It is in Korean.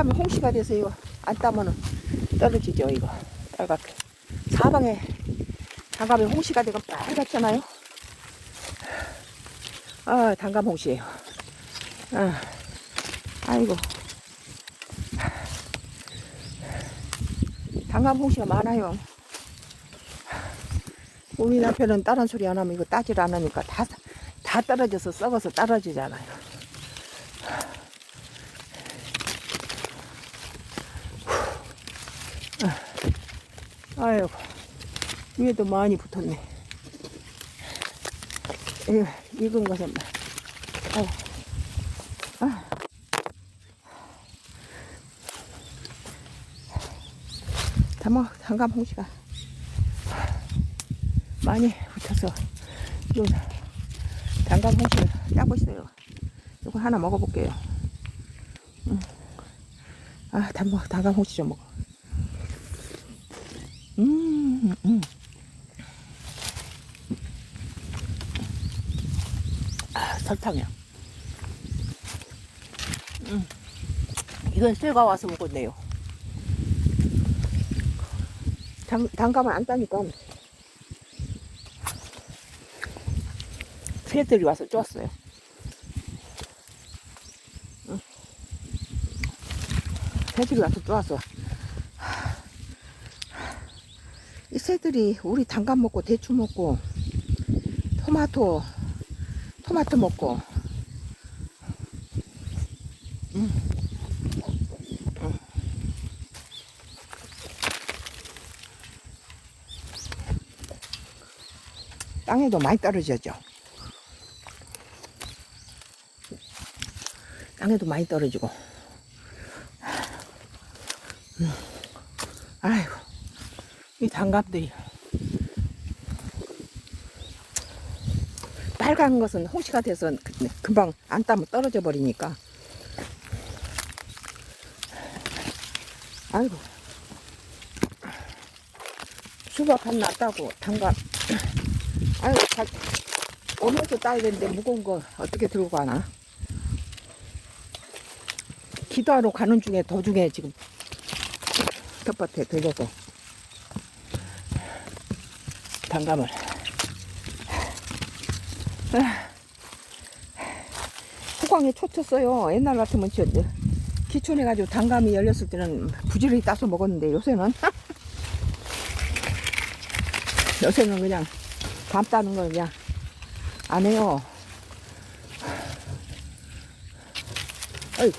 단감이 홍시가 돼서 이거 안 따면은 떨어지죠 이거. 빨갛게. 사방에 단감이 홍시가 되고 빨갛잖아요? 아 단감 홍시예요. 아, 아이고. 단감 홍시가 많아요. 우리 남편은 다른 소리 안 하면 이거 따질 안 하니까 다, 다 떨어져서 썩어서 떨어지잖아요. 아이고, 위에도 많이 붙었네. 에휴, 익은 것은, 아이고, 아. 담아, 단감 홍시가 많이 붙어서 요 단감 홍시를 따고 있어요. 이거 하나 먹어볼게요. 음. 아, 단감, 단감 홍시 좀 먹어. 음, 음. 아, 설탕이야. 음. 이건 새가 와서 먹었네요. 단, 단감을 안 따니까 새들이 와서. 응. 새들이 와서 쫓았어. 이 새들이 우리 단감 먹고 대추 먹고 토마토 토마토 먹고 응. 응. 땅에도 많이 떨어졌죠. 땅에도 많이 떨어지고. 음. 아이고, 이 단감들이. 빨간 것은 홍시가 돼서 그- 금방 안 따면 떨어져 버리니까. 아이고. 수박 한 놨다고 단감. 아이고, 자, 오면서 따야 되는데 무거운 거 어떻게 들고 가나? 기도하러 가는 중에 도중에 지금 텃밭에 들려서 단감을. 호강에 초쳤어요. 옛날 같으면 저, 기촌해가지고 단감이 열렸을 때는 부지런히 따서 먹었는데 요새는 요새는 그냥 밤 따는 걸 그냥 안 해요. 어이